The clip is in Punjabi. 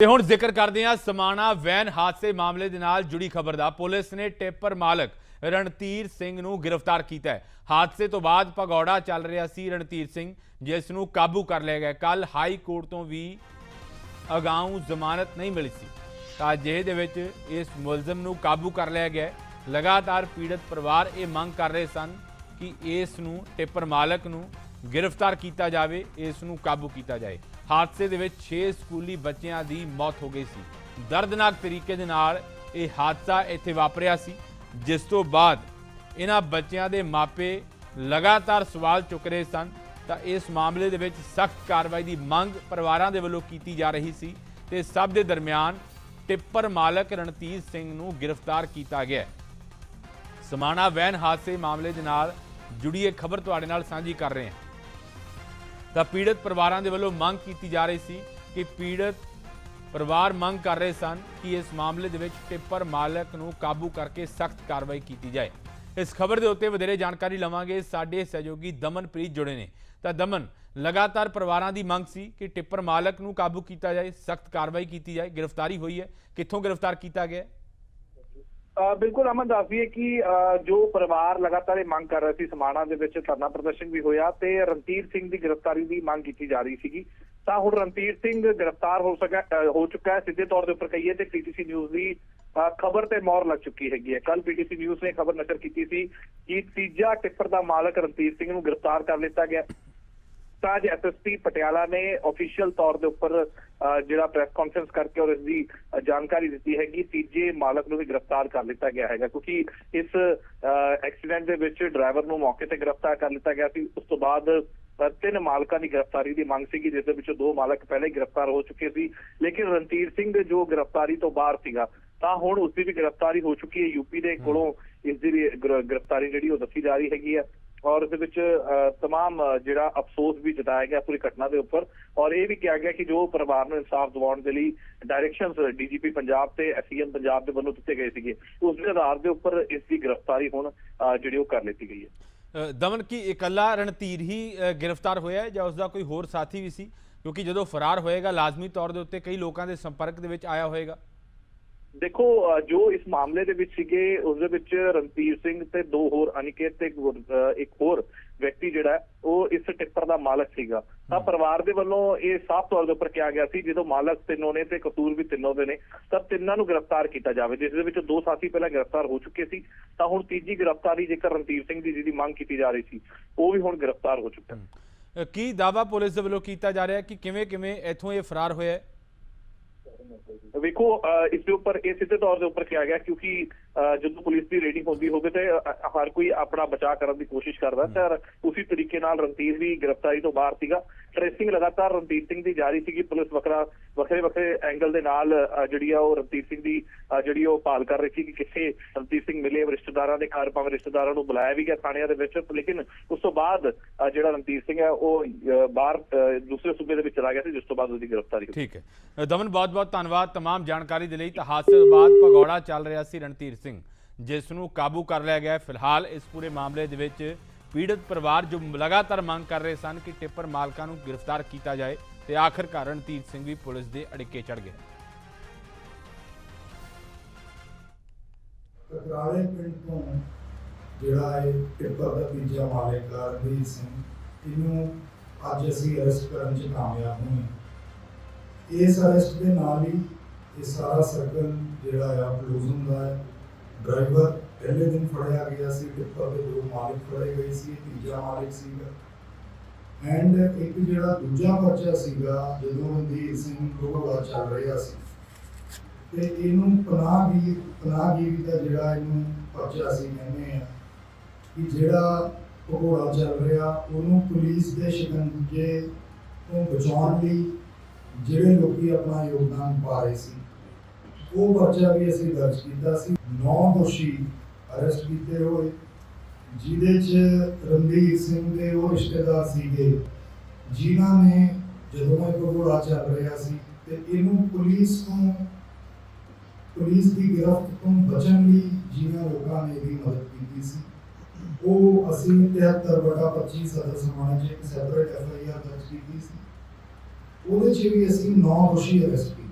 ਤੇ ਹੁਣ ਜ਼ਿਕਰ ਕਰਦੇ ਹਾਂ ਸਮਾਣਾ ਵੈਨ ਹਾਦਸੇ ਮਾਮਲੇ ਦੇ ਨਾਲ ਜੁੜੀ ਖਬਰ ਦਾ। ਪੁਲਿਸ ਨੇ ਟਿੱਪਰ ਮਾਲਕ ਰਣਧੀਰ ਸਿੰਘ ਨੂੰ ਗ੍ਰਿਫਤਾਰ ਕੀਤਾ ਹੈ। ਹਾਦਸੇ ਤੋਂ ਬਾਅਦ ਭਗੌੜਾ ਚੱਲ ਰਿਹਾ ਸੀ ਰਣਧੀਰ ਸਿੰਘ, ਜਿਸ ਨੂੰ ਕਾਬੂ ਕਰ ਲਿਆ ਗਿਆ। ਕੱਲ ਹਾਈ ਕੋਰਟ ਤੋਂ ਵੀ ਅਗਾਊਂ ਜ਼ਮਾਨਤ ਨਹੀਂ ਮਿਲੀ ਸੀ। ਤਾਂ ਅਜਿਹੇ ਦੇ ਵਿੱਚ ਇਸ ਮੁਲਜ਼ਮ ਨੂੰ ਕਾਬੂ ਕਰ ਲਿਆ ਗਿਆ ਲਗਾਤਾਰ ਪੀੜਤ ਪਰਿਵਾਰ ਇਹ ਮੰਗ ਕਰ ਰਹੇ ਸਨ ਕਿ ਇਸ ਨੂੰ ਟਿੱਪਰ ਮਾਲਕ ਨੂੰ ਗ੍ਰਿਫਤਾਰ ਕੀਤਾ ਜਾਵੇ, ਇਸ ਨੂੰ ਕਾਬੂ ਕੀਤਾ ਜਾਏ। ਹਾਦਸੇ ਦੇ ਵਿੱਚ 6 ਸਕੂਲੀ ਬੱਚਿਆਂ ਦੀ ਮੌਤ ਹੋ ਗਈ ਸੀ। ਦਰਦਨਾਕ ਤਰੀਕੇ ਦੇ ਨਾਲ ਇਹ ਹਾਦਸਾ ਇੱਥੇ ਵਾਪਰਿਆ ਸੀ, ਜਿਸ ਤੋਂ ਬਾਅਦ ਇਹਨਾਂ ਬੱਚਿਆਂ ਦੇ ਮਾਪੇ ਲਗਾਤਾਰ ਸਵਾਲ ਚੁੱਕ ਰਹੇ ਸਨ। ਤਾਂ ਇਸ ਮਾਮਲੇ ਦੇ ਵਿੱਚ ਸਖਤ ਕਾਰਵਾਈ ਦੀ ਮੰਗ ਪਰਿਵਾਰਾਂ ਦੇ ਵੱਲੋਂ ਕੀਤੀ ਜਾ ਰਹੀ ਸੀ ਤੇ ਸਭ ਦੇ ਦਰਮਿਆਨ ਟਿੱਪਰ ਮਾਲਕ ਰਣਧੀਰ ਸਿੰਘ ਨੂੰ ਗ੍ਰਿਫਤਾਰ ਕੀਤਾ ਗਿਆ ਸਮਾਣਾ ਵੈਨ ਹਾਦਸੇ ਮਾਮਲੇ ਦੇ ਨਾਲ ਜੁੜੀ ਇਹ ਖਬਰ ਤੁਹਾਡੇ ਨਾਲ ਸਾਂਝੀ ਕਰ ਰਹੇ ਹਾਂ। ਤਾਂ ਪੀੜਤ ਪਰਿਵਾਰਾਂ ਦੇ ਵੱਲੋਂ ਮੰਗ ਕੀਤੀ ਜਾ ਰਹੀ ਸੀ ਕਿ ਪੀੜਤ ਪਰਿਵਾਰ ਮੰਗ ਕਰ ਰਹੇ ਸਨ ਕਿ ਇਸ ਮਾਮਲੇ ਦੇ ਵਿੱਚ ਟਿੱਪਰ ਮਾਲਕ ਨੂੰ ਕਾਬੂ ਕਰਕੇ ਸਖਤ ਕਾਰਵਾਈ ਕੀਤੀ ਜਾਏ। ਇਸ ਖਬਰ ਦੇ ਉੱਤੇ ਵਧੇਰੇ ਜਾਣਕਾਰੀ ਲਵਾਂਗੇ। ਸਾਡੇ ਸਹਿਯੋਗੀ ਦਮਨਪ੍ਰੀਤ ਜੁੜੇ ਨੇ। ਤਾਂ ਦਮਨ, ਲਗਾਤਾਰ ਪਰਿਵਾਰਾਂ ਦੀ ਮੰਗ ਸੀ ਕਿ ਟਿੱਪਰ ਮਾਲਕ ਨੂੰ ਕਾਬੂ ਕੀਤਾ ਜਾਏ, ਸਖਤ ਕਾਰਵਾਈ ਕੀਤੀ ਜਾਏ। ਗ੍ਰਿਫਤਾਰੀ ਹੋਈ ਹੈ। ਕਿੱਥੋਂ ਗ੍ਰਿਫਤਾਰ ਕੀਤਾ ਗਿਆ? ਬਿਲਕੁਲ ਅਮਨ ਦੱਸਦੀਏ ਕਿ ਅ, ਜੋ ਪਰਿਵਾਰ ਲਗਾਤਾਰ ਇਹ ਮੰਗ ਕਰ ਰਿਹਾ ਸੀ ਸਮਾਣਾ ਦੇ ਵਿੱਚ ਧਰਨਾ ਪ੍ਰਦਰਸ਼ਨ ਵੀ ਹੋਇਆ ਤੇ ਰਣਧੀਰ ਸਿੰਘ ਦੀ ਗ੍ਰਿਫਤਾਰੀ ਦੀ ਮੰਗ ਕੀਤੀ ਜਾ ਰਹੀ ਸੀਗੀ। ਤਾਂ ਹੁਣ ਰਣਧੀਰ ਸਿੰਘ ਗ੍ਰਿਫਤਾਰ ਹੋ ਸਕਿਆ ਹੋ ਚੁੱਕਾ ਹੈ ਸਿੱਧੇ ਤੌਰ ਦੇ ਉੱਪਰ ਕਹੀਏ ਤੇ ਪੀਟੀਸੀ ਨਿਊਜ਼ ਦੀ ਖਬਰ ਤੇ ਮੋਹਰ ਲੱਗ ਚੁੱਕੀ ਹੈਗੀ ਹੈ। ਕੱਲ ਪੀਟੀਸੀ ਨਿਊਜ਼ ਨੇ ਖਬਰ ਨਸ਼ਰ ਕੀਤੀ ਸੀ ਕਿ ਤੀਜਾ ਟਿੱਪਰ ਦਾ ਮਾਲਕ ਰਣਧੀਰ ਸਿੰਘ ਨੂੰ ਗ੍ਰਿਫਤਾਰ ਕਰ ਲਿੱਤਾ ਗਿਆ। ਤਾਂ ਅੱਜ ਐਸਐਸਪੀ ਪਟਿਆਲਾ ਨੇ ਅਫੀਸ਼ੀਅਲ ਤੌਰ ਦੇ ਉੱਪਰ ਅ, ਜਿਹੜਾ ਪ੍ਰੈਸ ਕਾਨਫਰੰਸ ਕਰਕੇ ਔਰ ਇਸ ਦੀ ਜਾਣਕਾਰੀ ਦਿੱਤੀ ਹੈ ਕਿ ਤੀਜੇ ਮਾਲਕ ਨੂੰ ਵੀ ਗ੍ਰਿਫਤਾਰ ਕਰ ਲਿੱਤਾ ਗਿਆ ਹੈਗਾ। ਕਿਉਂਕਿ ਇਸ ਐਕਸੀਡੈਂਟ ਦੇ ਵਿੱਚ ਡਰਾਈਵਰ ਨੂੰ ਮੌਕੇ ਤੇ ਗ੍ਰਿਫਤਾਰ ਕਰ ਲਿੱਤਾ ਗਿਆ ਸੀ। ਉਸ ਤੋਂ ਬਾਅਦ ਤਿੰਨ ਮਾਲਕਾਂ ਦੀ ਗ੍ਰਿਫਤਾਰੀ ਦੀ ਮੰਗ ਸੀਗੀ ਜਿਸ ਦੇ ਵਿੱਚੋਂ ਦੋ ਮਾਲਕ ਪਹਿਲੇ ਹੀ ਗ੍ਰਿਫਤਾਰ ਹੋ ਚੁੱਕੇ ਸੀ। ਲੇਕਿਨ ਰਣਧੀਰ ਸਿੰਘ ਜੋ ਗ੍ਰਿਫਤਾਰੀ ਤੋਂ ਬਾਹਰ ਸੀਗਾ ਤਾਂ ਹੁਣ ਉਸ ਦੀ ਵੀ ਗ੍ਰਿਫਤਾਰੀ ਹੋ ਚੁੱਕੀ ਹੈ। ਯੂਪੀ ਦੇ ਕੋਲੋਂ ਇਸ ਦੀ ਵੀ ਗ੍ਰਿਫਤਾਰੀ ਜਿਹੜੀ ਉਹ ਦੱਸੀ ਜਾ ਰਹੀ ਹੈਗੀ ਹੈ। ਔਰ ਇਸ ਦੇ ਵਿੱਚ ਅ, ਜਿਹੜਾ ਅਫਸੋਸ ਵੀ ਜਤਾਇਆ ਗਿਆ ਪੂਰੀ ਘਟਨਾ ਦੇ ਉੱਪਰ। ਔਰ ਇਹ ਵੀ ਕਿਹਾ ਗਿਆ ਕਿ ਜੋ ਪਰਿਵਾਰ ਨੂੰ ਇਨਸਾਫ ਦਿਵਾਉਣ ਦੇ ਲਈ ਡਾਇਰੈਕਸ਼ਨਸ ਡੀਜੀਪੀ ਪੰਜਾਬ ਤੇ ਐਸਐਮ ਪੰਜਾਬ ਦੇ ਵੱਲੋਂ ਦਿੱਤੇ ਗਏ ਸੀਗੇ ਉਸ ਦੇ ਆਧਾਰ ਦੇ ਉੱਪਰ ਇਸ ਦੀ ਗ੍ਰਿਫਤਾਰੀ ਹੁਣ ਜਿਹੜੀ ਉਹ ਕਰ ਲਿੱਤੀ ਗਈ ਹੈ। ਦਮਨ ਕੀ ਇਕੱਲਾ ਰਣਧੀਰ ਹੀ ਗ੍ਰਿਫਤਾਰ ਹੋਇਆ ਹੈ ਜਾਂ ਉਸ ਦਾ ਕੋਈ ਹੋਰ ਸਾਥੀ ਵੀ ਸੀ? ਕਿਉਂਕਿ ਜਦੋਂ ਫਰਾਰ ਹੋਏਗਾ ਲਾਜ਼ਮੀ ਤੌਰ ਦੇ ਉੱਤੇ ਕਈ ਲੋਕਾਂ ਦੇ ਸੰਪਰਕ ਦੇ ਵਿੱਚ ਆਇਆ ਹੋਏਗਾ। ਦੇਖੋ ਜੋ ਇਸ ਮਾਮਲੇ ਦੇ ਵਿੱਚ ਸੀਗੇ ਉਸ ਦੇ ਵਿੱਚ ਰਣਧੀਰ ਸਿੰਘ ਤੇ ਦੋ ਹੋਰ ਅਨਿਕੇਤ ਤੇ ਇੱਕ ਹੋਰ, ਵਿਅਕਤੀ ਜਿਹੜਾ ਉਹ ਇਸ ਟਿੱਪਰ ਦਾ ਮਾਲਕ ਸੀਗਾ। ਤਾਂ ਪਰਿਵਾਰ ਦੇ ਵੱਲੋਂ ਇਹ ਸਾਫ਼ ਤੌਰ ਦੇ ਉੱਪਰ ਕਿਹਾ ਗਿਆ ਸੀ ਜਦੋਂ ਮਾਲਕ ਤਿੰਨੋਂ ਨੇ ਤੇ ਕਸੂਰ ਵੀ ਤਿੰਨੋਂ ਦੇ ਨੇ ਤਾਂ ਤਿੰਨਾਂ ਨੂੰ ਗ੍ਰਿਫਤਾਰ ਕੀਤਾ ਜਾਵੇ। ਜਿਸ ਦੇ ਵਿੱਚ ਦੋ ਸਾਥੀ ਪਹਿਲਾਂ ਗ੍ਰਿਫਤਾਰ ਹੋ ਚੁੱਕੇ ਸੀ ਤਾਂ ਹੁਣ ਤੀਜੀ ਗ੍ਰਿਫਤਾਰੀ ਜੇਕਰ ਰਣਧੀਰ ਸਿੰਘ ਦੀ ਜਿਹਦੀ ਮੰਗ ਕੀਤੀ ਜਾ ਰਹੀ ਸੀ ਉਹ ਵੀ ਹੁਣ ਗ੍ਰਿਫਤਾਰ ਹੋ ਚੁੱਕਾ ਕੀ ਦਾਵਾ ਪੁਲਿਸ ਦੇ ਵੱਲੋਂ ਕੀਤਾ ਜਾ ਰਿਹਾ ਹੈ ਕਿ ਕਿਵੇਂ ਕਿਵੇਂ ਇੱਥੋਂ ਇਹ ਫਰਾਰ ਹੋਇਆ ਹੈ? ਵੇਖੋ ਇਸ ਦੇ ਉੱਪਰ ਇਹ ਸਿੱਧੇ ਤੌਰ ਦੇ ਉੱਪਰ ਕਿਹਾ ਗਿਆ ਕਿਉਂਕਿ ਜਦੋਂ ਪੁਲਿਸ ਦੀ ਰੇਡਿੰਗ ਹੁੰਦੀ ਹੋਵੇ ਤੇ ਹਰ ਕੋਈ ਆਪਣਾ ਬਚਾਅ ਕਰਨ ਦੀ ਕੋਸ਼ਿਸ਼ ਕਰਦਾ। ਤੇ ਉਸੇ ਤਰੀਕੇ ਨਾਲ ਰਣਧੀਰ ਵੀ ਗ੍ਰਿਫਤਾਰੀ ਤੋਂ ਬਾਹਰ ਸੀਗਾ। ਟ੍ਰੇਸਿੰਗ ਲਗਾਤਾਰ ਰਣਧੀਰ ਸਿੰਘ ਦੀ ਜਾਰੀ ਸੀਗੀ। ਪੁਲਿਸ ਵੱਖਰਾ ਵੱਖਰੇ ਵੱਖਰੇ ਐਂਗਲ ਦੇ ਨਾਲ ਜਿਹੜੀ ਆ ਉਹ ਰਣਧੀਰ ਸਿੰਘ ਦੀ ਜਿਹੜੀ ਉਹ ਭਾਲ ਕਰ ਰਹੀ ਸੀ ਕਿ ਕਿੱਥੇ ਰਣਧੀਰ ਸਿੰਘ ਮਿਲੇ। ਰਿਸ਼ਤੇਦਾਰਾਂ ਦੇ ਘਰ ਭਾਵੇਂ ਰਿਸ਼ਤੇਦਾਰਾਂ ਨੂੰ ਬੁਲਾਇਆ ਵੀ ਗਿਆ ਥਾਣਿਆਂ ਦੇ ਵਿੱਚ ਲੇਕਿਨ ਉਸ ਤੋਂ ਬਾਅਦ ਜਿਹੜਾ ਰਣਧੀਰ ਸਿੰਘ ਹੈ ਉਹ ਅਹ, ਬਾਹਰ ਅਹ, ਦੂਸਰੇ ਸੂਬੇ ਦੇ ਵਿੱਚ ਚਲਾ ਗਿਆ ਸੀ ਜਿਸ ਤੋਂ ਬਾਅਦ ਉਹਦੀ ਗ੍ਰਿਫਤਾਰੀ ਹੋਈ ਠੀਕ ਹੈ ਅ, ਦਮਨ ਬਹੁਤ ਬਹੁਤ ਧੰਨਵਾਦ तमाम ਜਾਣਕਾਰੀ ਦੇ ਲਈ ਤਾਂ ਹਾਦਸੇ ਤੋਂ ਬਾਅਦ ਭਗੌੜਾ ਚੱਲ ਰਿਹਾ ਸੀ ਰਣਧੀਰ ਸਿੰਘ ਜਿਸ ਨੂੰ ਕਾਬੂ ਕਰ ਲਿਆ ਗਿਆ ਹੈ। ਫਿਲਹਾਲ ਇਸ ਪੂਰੇ ਮਾਮਲੇ ਦੇ ਵਿੱਚ ਪੀੜਤ ਪਰਿਵਾਰ ਜੋ ਲਗਾਤਾਰ ਮੰਗ ਕਰ ਰਹੇ ਸਨ ਕਿ ਟਿੱਪਰ ਮਾਲਕਾਂ ਨੂੰ ਗ੍ਰਿਫਤਾਰ ਕੀਤਾ ਜਾਏ ਤੇ ਆਖਰਕਾਰ ਰਣਧੀਰ ਸਿੰਘ ਵੀ ਪੁਲਿਸ ਦੇ ਅੜਿੱਕੇ ਚੜ ਗਿਆ ਕਕਰਾਲੇ ਪਿੰਡ ਤੋਂ ਜਿਹੜਾ ਇਹ ਟਿੱਪਰ ਦਾ ਤੀਜਾ ਮਾਲਕ ਆ ਰਣਜੀਤ ਸਿੰਘ, ਇਹਨੂੰ ਅੱਜ ਅਸੀਂ ਅਰੈਸਟ ਕਰਨ 'ਚ ਕਾਮਯਾਬ ਹੋਏ ਇਸ ਅਰੈਸਟ ਦੇ ਨਾਲ ਹੀ ਇਹ ਸਾਰਾ ਸਰਕਲ ਜਿਹੜਾ ਆ ਕਲੋਜ਼ ਹੁੰਦਾ ਹੈ। ਡਰਾਈਵਰ ਪਹਿਲੇ ਦਿਨ ਫੜਿਆ ਗਿਆ ਸੀ ਟਿੱਪਰ ਦੇ ਦੋ ਮਾਲਕ ਫੜੇ ਗਏ ਸੀ, ਤੀਜਾ ਮਾਲਕ ਸੀਗਾ। ਐਂਡ ਇੱਕ ਜਿਹੜਾ ਦੂਜਾ ਪਰਚਾ ਸੀਗਾ, ਜਦੋਂ ਰਣਜੀਤ ਸਿੰਘ ਲੋਹੜਾ ਚੱਲ ਰਿਹਾ ਸੀ। ਤੇ ਇਹਨੂੰ ਪਨਾਹਗੀਰ ਪਨਾਹਗੀਰੀ ਦਾ ਜਿਹੜਾ ਇਹਨੂੰ ਪਰਚਾ ਸੀ ਕਹਿੰਦੇ ਆ ਕਿ ਜਿਹੜਾ ਭਗੌੜਾ ਚੱਲ ਰਿਹਾ, ਉਹਨੂੰ ਪੁਲਿਸ ਦੇ ਸ਼ਿਕੰਜੇ ਤੋਂ ਬਚਾਉਣ ਲਈ ਜਿਹੜੇ ਲੋਕੀ ਆਪਣਾ ਯੋਗਦਾਨ ਪਾ ਰਹੇ ਸੀ, ਉਹ ਪਰਚਾ ਵੀ ਅਸੀਂ ਦਰਜ ਕੀਤਾ ਸੀ। ਨੌ ਦੋਸ਼ੀ ਅਰੈਸਟ ਕੀਤੇ ਹੋਏ, ਜਿਹਦੇ ਚ ਰਣਧੀਰ ਸਿੰਘ ਦੇ ਉਹ ਰਿਸ਼ਤੇਦਾਰ ਸੀਗੇ, ਜਿਨ੍ਹਾਂ ਨੇ ਜਦੋਂ ਇਹ ਭਗੌੜਾ ਚੱਲ ਰਿਹਾ ਸੀ ਤੇ ਇਹਨੂੰ ਪੁਲਿਸ ਤੋਂ ਪੁਲਿਸ ਦੀ ਗ੍ਰਿਫਤ ਤੋਂ ਬਚਣ ਲਈ ਜਿਨ੍ਹਾਂ ਲੋਕਾਂ ਨੇ ਇਹਦੀ ਮਦਦ ਕੀਤੀ ਸੀ। ਉਹ ਅਸੀਂ 73 ਬਟਾ 25 ਸਦਰ ਸਮਾਨ ਚ ਇੱਕ ਸੈਪਰੇਟ ਐਫ ਆਈ ਆਰ ਦਰਜ ਕੀਤੀ ਸੀ। ਉਹਦੇ ਚ ਵੀ ਅਸੀਂ 9 ਦੋਸ਼ੀ ਅਰੈਸਟ ਕੀਤੇ।